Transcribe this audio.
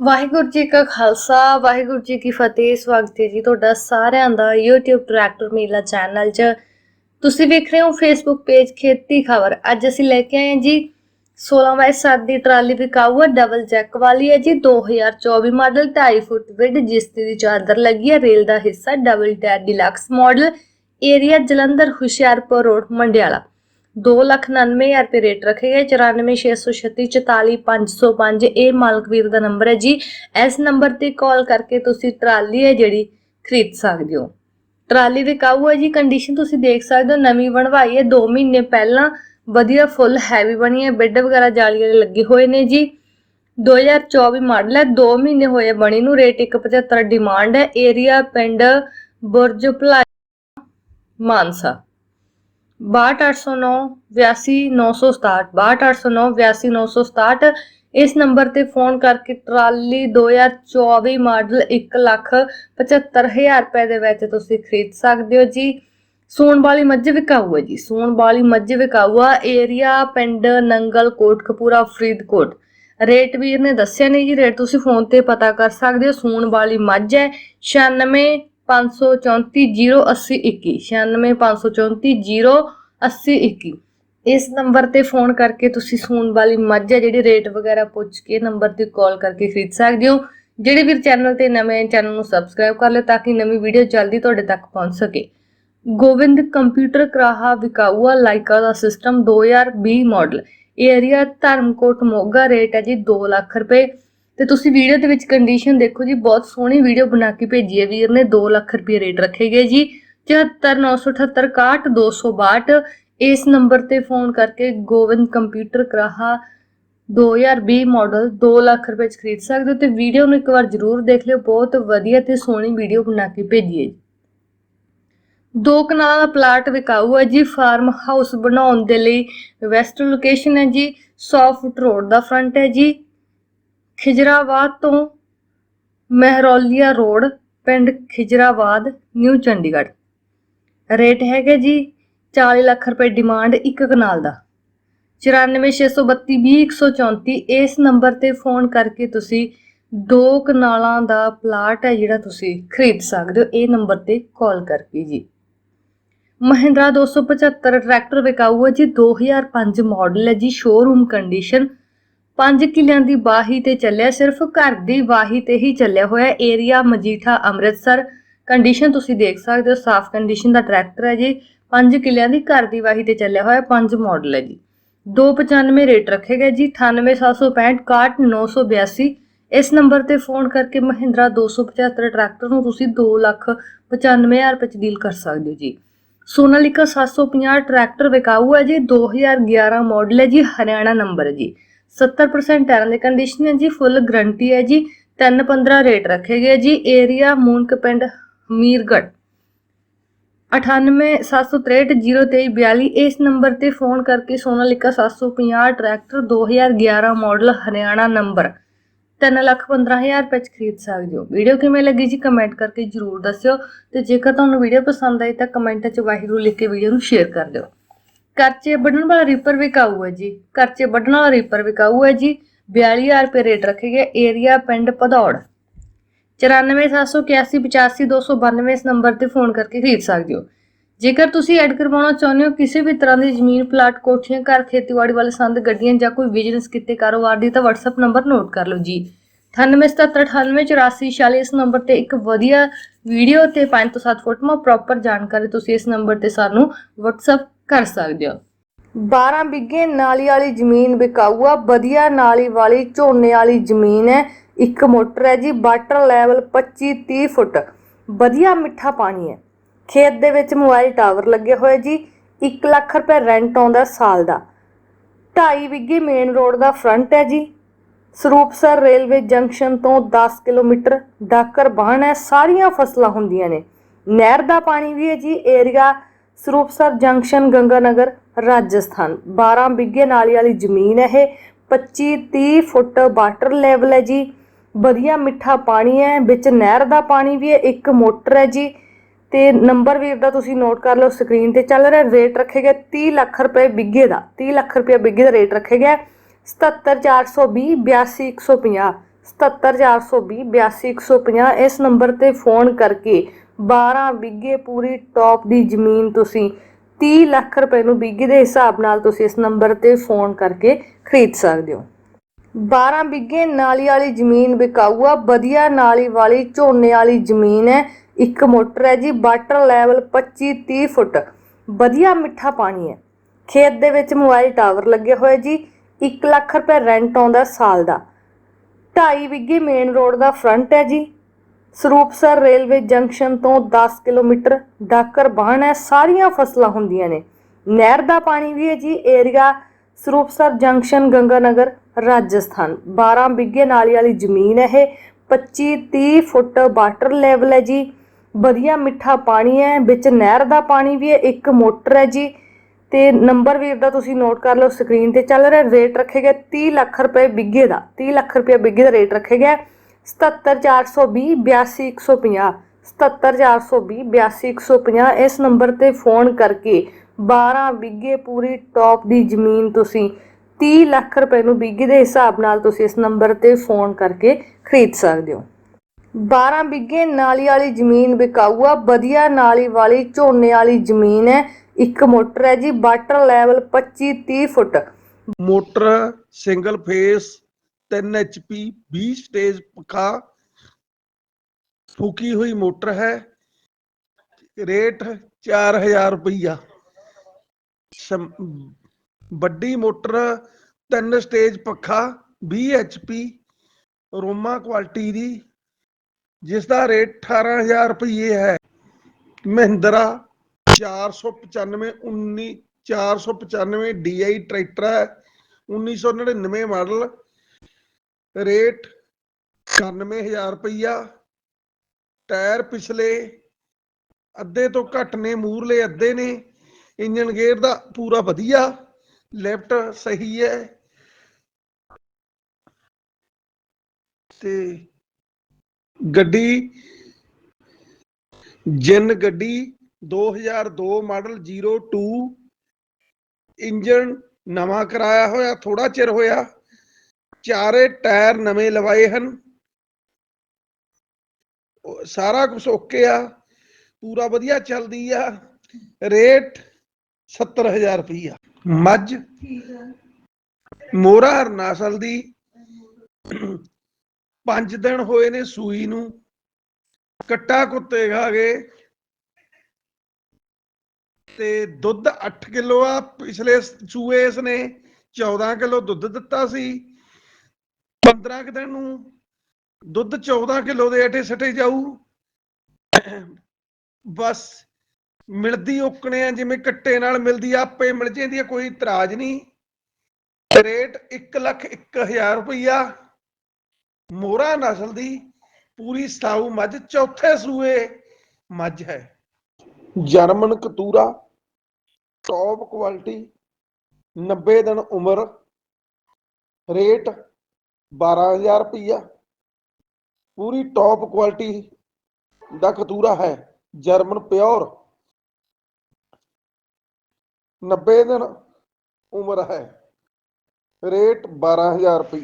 ਵਾਹਿਗੁਰੂ ਜੀ ਕਾ ਖਾਲਸਾ, ਵਾਹਿਗੁਰੂ ਜੀ ਕੀ ਫਤਿਹ। ਸਵਾਗਤ ਹੈ ਜੀ ਤੁਹਾਡਾ ਸਾਰਿਆਂ ਦਾ YouTube ਟਰੈਕਟਰ ਮੇਲਾ ਚੈਨਲ 'ਚ। ਤੁਸੀਂ ਵੇਖ ਰਹੇ ਹੋ Facebook ਪੇਜ ਖੇਤੀ ਖਬਰ। ਅੱਜ ਅਸੀਂ ਲੈ ਕੇ ਆਏ ਹਾਂ ਜੀ 16 ਬਾਈ 7 ਦੀ ਟਰਾਲੀ ਵਿਕਾਊ ਹੈ ਡਬਲ ਜੈਕ ਵਾਲੀ ਹੈ ਜੀ। 2024 ਮਾਡਲ 2.5 ਫੁੱਟ ਵਿਡ ਜਿਸ ਦੀ ਚਾਦਰ ਲੱਗੀ ਹੈ। ਰੇਲ ਦਾ ਹਿੱਸਾ double tyre deluxe model area Jalandhar, Hoshiarpur road Mandiala. 299000 ਰੁਪਏ ਰੇਟ ਰੱਖੇ ਗਏ 94636 44505 ਇਹ ਮਾਲਕ ਦਾ ਨੰਬਰ ਹੈ ਜੀ। ਇਸ ਨੰਬਰ ਤੇ ਕਾਲ ਕਰਕੇ ਤੁਸੀਂ ਟਰਾਲੀ ਹੈ ਜਿਹੜੀ ਖਰੀਦ ਸਕਦੇ ਹੋ। ਟਰਾਲੀ ਵਿਕਾਊ ਹੈ ਜੀ? ਕੰਡੀਸ਼ਨ ਤੁਸੀਂ ਦੇਖ ਸਕਦੇ ਹੋ, ਨਵੀਂ ਬਣਵਾਈ ਹੈ। 2 ਮਹੀਨੇ ਪਹਿਲਾਂ ਵਧੀਆ ਫੁੱਲ ਹੈਵੀ ਬਣੀ ਹੈ। ਬੈੱਡ ਵਗੈਰਾ ਜਾਲੀ ਵਾਲੇ ਲੱਗੇ ਹੋਏ ਨੇ ਜੀ। 2024 ਮਾਡਲ ਹੈ। 2 ਮਹੀਨੇ ਹੋਏ ਬਣੀ ਨੂੰ। ਰੇਟ 175 ਡਿਮਾਂਡ ਹੈ। ਏਰੀਆ ਪਿੰਡ ਬੁਰਜ ਭਲਾ ਮਾਨਸਾ। 62809 82967 62809 82967 ਇਸ ਨੰਬਰ ਤੇ ਫੋਨ ਕਰਕੇ ਟਰਾਲੀ 2024 ਮਾਡਲ 175000 ਰੁਪਏ ਦੇ ਵਿੱਚ ਤੁਸੀਂ ਖਰੀਦ ਸਕਦੇ ਹੋ ਜੀ। ਸੂਣ ਵਾਲੀ ਮੱਝ ਵਿਕਾਊ ਹੈ ਜੀ। ਸੂਣ ਵਾਲੀ ਮੱਝ ਵਿਕਾਊ ਆ ਏਰੀਆ ਪਿੰਡ ਨੰਗਲ ਕੋਟਕਪੂਰਾ, ਫਰੀਦਕੋਟ। ਰੇਟ ਵੀਰ ਨੇ ਦੱਸਿਆ ਨਹੀਂ ਜੀ, ਰੇਟ ਤੁਸੀਂ ਫੋਨ ਤੇ ਪਤਾ ਕਰ ਸਕਦੇ ਹੋ। ਸੂਣ ਵਾਲੀ ਮੱਝ ਹੈ 96 5340821 9654408021 ਇਸ ਨੰਬਰ ਤੇ ਫੋਨ ਕਰਕੇ ਤੁਸੀਂ ਸੂਣ ਵਾਲੀ ਮੱਝ ਹੈ ਜਿਹੜੀ ਰੇਟ ਵਗੈਰਾ ਪੁੱਛ ਕੇ ਨੰਬਰ ਤੇ ਕਾਲ ਕਰਕੇ ਖਰੀਦ ਸਕਦੇ ਹੋ। ਜਿਹੜੇ ਵੀਰ ਚੈਨਲ ਤੇ ਨਵੇਂ ਚੈਨਲ ਨੂੰ ਸਬਸਕ੍ਰਾਈਬ ਕਰ ਲਿਓ ਤਾਂ ਕਿ ਨਵੀਂ ਵੀਡੀਓ ਜਲਦੀ ਤੁਹਾਡੇ ਤੱਕ ਪਹੁੰਚ ਸਕੇ। ਗੋਬਿੰਦ ਕੰਪਿਊਟਰ ਕਰਾਹਾ ਵਿਕਾਊਆ ਲਾਈਕਾ ਦਾ system 2020 model. Area Dharamkot Moga rate ਹੈ ਜੀ 2 ਲੱਖ ਰੁਪਏ। ਤੇ ਤੁਸੀਂ ਵੀਡੀਓ ਦੇ ਵਿੱਚ ਕੰਡੀਸ਼ਨ ਦੇਖੋ ਜੀ, ਬਹੁਤ ਸੋਹਣੀ ਵੀਡੀਓ ਬਣਾ ਕੇ ਭੇਜੀ ਹੈ ਵੀਰ ਨੇ 2 ਲੱਖ ਰੁਪਏ ਰੇਟ ਰੱਖੇ ਗਏ ਜੀ। 7498861262 ਇਸ ਨੰਬਰ ਤੇ ਫੋਨ ਕਰਕੇ ਗੋਬਿੰਦ ਕੰਪਿਊਟਰ ਕਰਾਹਾ 2020 ਮਾਡਲ 2 ਲੱਖ ਰੁਪਏ ਚ ਖਰੀਦ ਸਕਦੇ ਹੋ ਤੇ ਵੀਡੀਓ ਨੂੰ ਇੱਕ ਵਾਰ ਜ਼ਰੂਰ ਦੇਖ ਲਿਓ, ਬਹੁਤ ਵਧੀਆ ਤੇ ਸੋਹਣੀ ਵੀਡੀਓ ਬਣਾ ਕੇ ਭੇਜੀ ਹੈ ਜੀ। ਦੋ ਕਨਾਲਾਂ ਦਾ ਪਲਾਟ ਵਿਕਾਊ ਹੈ ਜੀ ਫਾਰਮ ਹਾਊਸ ਬਣਾਉਣ ਦੇ ਲਈ ਵੈਸਟ ਲੋਕੇਸ਼ਨ ਹੈ ਜੀ 100 ਫੁੱਟ ਰੋਡ ਦਾ ਫਰੰਟ ਹੈ ਜੀ। ਖਿਜਰਾਬਾਦ ਤੋਂ ਮਹਿਰੌਲੀਆ ਰੋਡ, ਪਿੰਡ ਖਿਜਰਾਬਾਦ ਨਿਊ ਚੰਡੀਗੜ੍ਹ। ਰੇਟ ਹੈਗਾ ਜੀ 40 ਲੱਖ ਰੁਪਏ ਡਿਮਾਂਡ ਇੱਕ ਕਨਾਲ ਦਾ। 9462320134 ਇਸ ਨੰਬਰ ਤੇ ਫੋਨ ਕਰਕੇ ਤੁਸੀਂ ਦੋ ਕਨਾਲਾਂ ਦਾ ਪਲਾਟ ਹੈ ਜਿਹੜਾ ਤੁਸੀਂ ਖਰੀਦ ਸਕਦੇ ਹੋ, ਇਹ ਨੰਬਰ ਤੇ ਕਾਲ ਕਰਕੇ ਜੀ। ਮਹਿੰਦਰਾ 275 ਟਰੈਕਟਰ ਵਿਕਾਊ ਹੈ ਜੀ 2005 ਮਾਡਲ ਹੈ ਜੀ ਸ਼ੋਰੂਮ ਕੰਡੀਸ਼ਨ ਪੰਜ ਕਿਲਿਆਂ ਦੀ ਵਾਹੀ ਤੇ ਚੱਲਿਆ, ਸਿਰਫ ਘਰ ਦੀ ਵਾਹੀ ਤੇ ਹੀ ਚੱਲਿਆ ਹੋਇਆ ਏਰੀਆ ਮਜੀਠਾ ਅੰਮ੍ਰਿਤਸਰ। ਕੰਡੀਸ਼ਨ ਤੁਸੀਂ ਦੇਖ ਸਕਦੇ ਹੋ, ਸਾਫ਼ ਕੰਡੀਸ਼ਨ ਦਾ ਟਰੈਕਟਰ ਹੈ ਜੀ। ਪੰਜ ਕਿਲਿਆਂ ਦੀ ਘਰ ਦੀ ਵਾਹੀ ਤੇ ਚੱਲਿਆ ਹੋਇਆ, ਪੰਜ ਮਾਡਲ ਹੈ ਜੀ। 295 ਰੇਟ ਰੱਖੇ ਗਏ ਜੀ 98765 61982 ਇਸ ਨੰਬਰ ਤੇ ਫੋਨ ਕਰਕੇ ਮਹਿੰਦਰਾ 275 ਟਰੈਕਟਰ ਨੂੰ ਤੁਸੀਂ 2 ਲੱਖ 95000 ਰੁਪਏ ਚ ਡੀਲ ਕਰ ਸਕਦੇ ਹੋ ਜੀ। ਸੋਨਾਲੀਕਾ 750 ਟਰੈਕਟਰ ਵਿਕਾਊ ਹੈ ਜੀ 2011 ਮਾਡਲ ਹੈ ਜੀ, ਹਰਿਆਣਾ ਨੰਬਰ ਜੀ। 70% ਟਾਇਰਾਂ ਦੀ ਕੰਡੀਸ਼ਨ ਹੈ ਜੀ ਫੁੱਲ ਗਰੰਟੀ ਹੈ ਜੀ। 315 ਰੇਟ ਰੱਖੇ ਗਏ ਜੀ। ਏਰੀਆ ਮੂਨਕ ਪਿੰਡ ਹਮੀਰਗੜ੍ਹ 9876302342 ਇਸ ਨੰਬਰ ਤੇ ਫੋਨ ਕਰਕੇ Sonalika 750 tractor 2011 model Haryana number 315000 ਰੁਪਏ ਚ ਖਰੀਦ ਸਕਦੇ ਹੋ। ਵੀਡੀਓ ਕਿਵੇਂ ਲੱਗੀ ਜੀ? ਕਮੈਂਟ ਕਰਕੇ ਜਰੂਰ ਦੱਸਿਓ। ਤੇ ਜੇਕਰ ਤੁਹਾਨੂੰ ਵੀਡੀਓ ਪਸੰਦ ਆਈ ਤਾਂ ਕਮੈਂਟ 'ਚ ਵਾਹਿਗੁਰੂ ਲਿਖ ਕੇ ਵੀਡੀਓ ਨੂੰ ਸ਼ੇਅਰ ਕਰ ਦਿਓ। ਕਰਚੇ ਵੱਢਣ ਵਾਲਾ ਰੀਪਰ ਵਿਕਾਊ ਹੈ ਜੀ। ਕਰਚੇ ਵੱਢਣ ਵਾਲਾ ਰੀਪਰ ਵਿਕਾਊ ਹੈ ਜੀ। 42000 ਰੁਪਏ ਰੇਟ ਰੱਖੇ ਗਏ ਏਰੀਆ ਪਿੰਡ ਭਦੌੜ। 9478185292 ਇਸ ਨੰਬਰ ਤੇ ਫੋਨ ਕਰਕੇ ਖਰੀਦ ਸਕਦੇ ਹੋ। ਜੇਕਰ ਤੁਸੀਂ ਐਡ ਕਰਵਾਉਣਾ ਚਾਹੁੰਦੇ ਹੋ ਕਿਸੇ ਵੀ ਤਰ੍ਹਾਂ ਦੀ ਜ਼ਮੀਨ ਪਲਾਟ ਕੋਠੀਆਂ, ਘਰ, ਖੇਤੀਬਾੜੀ ਵਾਲੇ ਸੰਦ, ਗੱਡੀਆਂ ਜਾਂ ਕੋਈ ਬਿਜ਼ਨਸ ਕਿਤੇ ਕਾਰੋਬਾਰ ਦੀ ਤਾਂ WhatsApp ਨੰਬਰ ਨੋਟ ਕਰ ਲਓ ਜੀ। 9877988446 ਇਸ ਨੰਬਰ ਤੇ ਇੱਕ ਵਧੀਆ ਵੀਡੀਓ ਤੇ 5 ਤੋਂ 7 ਫੋਟੋਆਂ ਪ੍ਰੋਪਰ ਜਾਣਕਾਰੀ ਤੁਸੀਂ ਇਸ ਨੰਬਰ ਤੇ ਸਾਨੂੰ WhatsApp ਕਰ ਸਕਦੇ ਹੋ। 12 ਬਿੱਗੇ ਨਾਲੀ ਵਾਲੀ ਜ਼ਮੀਨ ਵਿਕਾਊ ਆ। ਵਧੀਆ ਨਾਲੀ ਵਾਲੀ ਝੋਨੇ ਵਾਲੀ ਜ਼ਮੀਨ ਹੈ। ਇੱਕ ਮੋਟਰ ਹੈ ਜੀ, ਵਾਟਰ ਲੈਵਲ 25 30 ਫੁੱਟ। ਵਧੀਆ ਮਿੱਠਾ ਪਾਣੀ ਹੈ। ਖੇਤ ਦੇ ਵਿੱਚ ਮੋਬਾਈਲ ਟਾਵਰ ਲੱਗੇ ਹੋਏ ਜੀ। 1 ਲੱਖ ਰੁਪਏ ਰੈਂਟ ਆਉਂਦਾ ਸਾਲ ਦਾ। 2.5 ਬਿੱਗੇ ਮੇਨ ਰੋਡ ਦਾ ਫਰੰਟ ਹੈ ਜੀ। ਸਰੂਪਸਰ ਰੇਲਵੇ ਜੰਕਸ਼ਨ ਤੋਂ 10 ਕਿਲੋਮੀਟਰ ਡਾਕਰ ਬਾਣ ਹੈ। ਸਾਰੀਆਂ ਫਸਲਾਂ ਹੁੰਦੀਆਂ ਨੇ। ਨਹਿਰ ਦਾ ਪਾਣੀ ਵੀ ਹੈ ਜੀ। Area Saroopsar junction Ganganagar, Rajasthan. 12 ਬਿੱਗੇ ਨਾਲੀ ਵਾਲੀ ਜ਼ਮੀਨ ਹੈ ਇਹ। 25 30 ਫੁੱਟ ਵਾਟਰ ਲੈਵਲ ਹੈ ਜੀ। ਵਧੀਆ ਮਿੱਠਾ ਪਾਣੀ ਹੈ। ਵਿੱਚ ਨਹਿਰ ਦਾ ਪਾਣੀ ਵੀ ਹੈ। ਇੱਕ ਮੋਟਰ ਹੈ ਜੀ। ਤੇ ਨੰਬਰ ਵੀਰ ਦਾ ਤੁਸੀਂ ਨੋਟ ਕਰ ਲਓ ਸਕਰੀਨ ਤੇ ਚੱਲ ਰਿਹਾ। ਰੇਟ ਰੱਖੇਗਾ 30 ਲੱਖ ਰੁਪਏ ਬਿੱਗੇ ਦਾ। 30 ਲੱਖ ਰੁਪਏ ਬਿੱਗੇ ਦਾ ਰੇਟ ਰੱਖੇ ਗਿਆ। 77420 82150 77420 82150 ਇਸ ਨੰਬਰ ਤੇ ਫੋਨ ਕਰਕੇ 12 ਬਿੱਗੇ ਪੂਰੀ ਟੌਪ ਦੀ ਜ਼ਮੀਨ ਤੁਸੀਂ 30 ਲੱਖ ਰੁਪਏ ਨੂੰ ਬਿੱਗੇ ਦੇ ਹਿਸਾਬ ਨਾਲ ਤੁਸੀਂ ਇਸ ਨੰਬਰ ਤੇ ਫੋਨ ਕਰਕੇ ਖਰੀਦ ਸਕਦੇ ਹੋ। 12 ਬਿੱਗੇ ਨਾਲੀ ਵਾਲੀ ਜ਼ਮੀਨ ਵਿਕਾਊ ਆ ਵਧੀਆ ਨਾਲੀ ਵਾਲੀ ਝੋਨੇ ਵਾਲੀ ਜ਼ਮੀਨ ਹੈ, ਇੱਕ ਮੋਟਰ ਹੈ ਜੀ, ਵਾਟਰ ਲੈਵਲ 25 30 ਫੁੱਟ, ਵਧੀਆ ਮਿੱਠਾ ਪਾਣੀ ਹੈ। ਖੇਤ ਦੇ ਵਿੱਚ ਮੋਬਾਈਲ ਟਾਵਰ ਲੱਗੇ ਹੋਏ ਜੀ 1 ਲੱਖ ਰੁਪਏ ਰੈਂਟ ਆਉਂਦਾ ਸਾਲ ਦਾ। 2.5 ਬਿੱਗੇ ਮੇਨ ਰੋਡ ਦਾ ਫਰੰਟ ਹੈ ਜੀ ਸਰੂਪਸਰ ਰੇਲਵੇ ਜੰਕਸ਼ਨ ਤੋਂ 10 ਕਿਲੋਮੀਟਰ ਡਾਕਰ ਬਾਣ ਹੈ, ਸਾਰੀਆਂ ਫਸਲਾਂ ਹੁੰਦੀਆਂ ਨੇ। ਨਹਿਰ ਦਾ ਪਾਣੀ ਵੀ ਹੈ ਜੀ, ਏਰੀਆ ਸਰੂਪਸਰ ਜੰਕਸ਼ਨ, ਗੰਗਾਨਗਰ, ਰਾਜਸਥਾਨ। 12 ਬਿੱਗੇ ਨਾਲੀ ਵਾਲੀ ਜ਼ਮੀਨ ਹੈ ਇਹ 25 30 ਫੁੱਟ ਵਾਟਰ ਲੈਵਲ ਹੈ ਜੀ। ਵਧੀਆ ਮਿੱਠਾ ਪਾਣੀ ਹੈ, ਵਿੱਚ ਨਹਿਰ ਦਾ ਪਾਣੀ ਵੀ ਹੈ, ਇੱਕ ਮੋਟਰ ਹੈ ਜੀ। ਤੇ ਨੰਬਰ ਵੀਰ ਦਾ ਤੁਸੀਂ ਨੋਟ ਕਰ ਲਓ, ਸਕਰੀਨ ਤੇ ਚੱਲ ਰਿਹਾ, ਰੇਟ ਰੱਖੇ ਗਏ 30 ਲੱਖ ਰੁਪਏ ਬਿੱਗੇ ਦਾ। 30 ਲੱਖ ਰੁਪਏ ਬਿੱਗੇ ਦਾ ਰੇਟ ਰੱਖੇ ਗਿਆ। 77420 82150 77420 82150 ਇਸ ਨੰਬਰ ਤੇ ਫੋਨ ਕਰਕੇ 12 ਬਿੱਗੇ ਪੂਰੀ ਟੌਪ ਦੀ ਜ਼ਮੀਨ ਤੁਸੀਂ 30 ਲੱਖ ਰੁਪਏ ਨੂੰ ਬਿੱਗੇ ਦੇ ਹਿਸਾਬ ਨਾਲ ਤੁਸੀਂ ਇਸ ਨੰਬਰ ਤੇ ਫੋਨ ਕਰਕੇ ਖਰੀਦ ਸਕਦੇ ਹੋ। 12 ਬਿੱਗੇ ਨਾਲੀ ਵਾਲੀ ਜ਼ਮੀਨ ਵਿਕਾਊ ਆ ਵਧੀਆ ਨਾਲੀ ਵਾਲੀ ਝੋਨੇ ਵਾਲੀ ਜ਼ਮੀਨ ਹੈ, ਇੱਕ ਮੋਟਰ ਹੈ ਜੀ, water level 25 30 foot. Motor, single phase 3 HP 20 stage ਪੱਖਾ, ਫੂਕੀ ਹੋਈ ਮੋਟਰ ਹੈ, ਰੇਟ 4000 ਰੁਪਈਆ। ਸਮ- ਵੱਡੀ ਮੋਟਰ 3 ਸਟੇਜ ਪੱਖਾ 20 HP ਰੋਮਾ ਕੁਆਲਿਟੀ ਦੀ ਜਿਸ ਦਾ ਰੇਟ 18000 ਰੁਪਏ ਹੈ। ਮਹਿੰਦਰਾ 495 19 495 DI ਟਰੈਕਟਰ ਹੈ 1999 ਮਾਡਲ ਰੇਟ 91000 ਰੁਪਇਆ ਟਾਇਰ ਪਿਛਲੇ ਅੱਧੇ ਤੋਂ ਘੱਟ ਨੇ, ਮੂਰਲੇ ਅੱਧੇ ਨੇ। ਇੰਜਨ ਗੇਅਰ ਦਾ ਪੂਰਾ ਵਧੀਆ। ਲੈਫਟ ਸਹੀ ਹੈ। ਤੇ ਗੱਡੀ, ਜਿਨ ਗੱਡੀ 2002 ਮਾਡਲ 02 ਇੰਜਨ ਨਵਾਂ ਕਰਾਇਆ ਹੋਇਆ ਥੋੜਾ ਚਿਰ ਹੋਇਆ। ਚਾਰੇ ਟਾਇਰ ਨਵੇਂ ਲਵਾਏ ਹਨ। ਉਹ ਸਾਰਾ ਕੁਝ ਓਕੇ ਆ। ਪੂਰਾ ਵਧੀਆ ਚੱਲਦੀ ਆ। ਰੇਟ 70000 ਰੁਪਈਆ। ਮੱਝ ਮੋਰਾ ਨਸਲ ਦੀ 5 ਦਿਨ ਹੋਏ ਨੇ ਸੂਈ ਨੂੰ। ਕੱਟਾ ਕੁੱਤੇ ਖਾ ਗਏ। ਤੇ ਦੁੱਧ 8 ਕਿਲੋ ਆ। ਪਿਛਲੇ ਸੂਏ ਇਸ ਨੇ 14 ਕਿਲੋ ਦੁੱਧ ਦਿੱਤਾ ਸੀ। 15 ਕੁ ਦਿਨ ਨੂੰ ਦੁੱਧ 14 ਕਿਲੋ ਦੇ ਅਟੇ ਸਟੇ ਜਾਊ। ਬਸ ਮਿਲਦੀ ਓਕਣੇ ਆ ਜਿਵੇਂ ਕੱਟੇ ਨਾਲ ਮਿਲਦੀ ਆਪੇ ਮਿਲ ਜਾਂਦੀ ਆ, ਕੋਈ ਇਤਰਾਜ਼ ਨਹੀਂ। ਰੇਟ 1 ਲੱਖ 1000 ਰੁਪਈਆ। ਮੋਰਾ ਨਸਲ ਦੀ ਪੂਰੀ ਸਾਊ ਮੱਝ, ਚੌਥੇ ਸੂਏ ਮੱਝ ਹੈ। ਜਰਮਨ ਕਤੂਰਾ ਟੌਪ ਕੁਆਲਿਟੀ 90 ਦਿਨ ਉਮਰ। ਰੇਟ 12000 ਰੁਪਈਆ ਪੂਰੀ ਟੌਪ ਕੁਆਲਿਟੀ ਦਾ ਕਤੂਰਾ ਹੈ ਜਰਮਨ ਪਿਓਰ 90 ਦਿਨ ਉਮਰ ਹੈ ਰੇਟ 12000 ਰੁਪਏ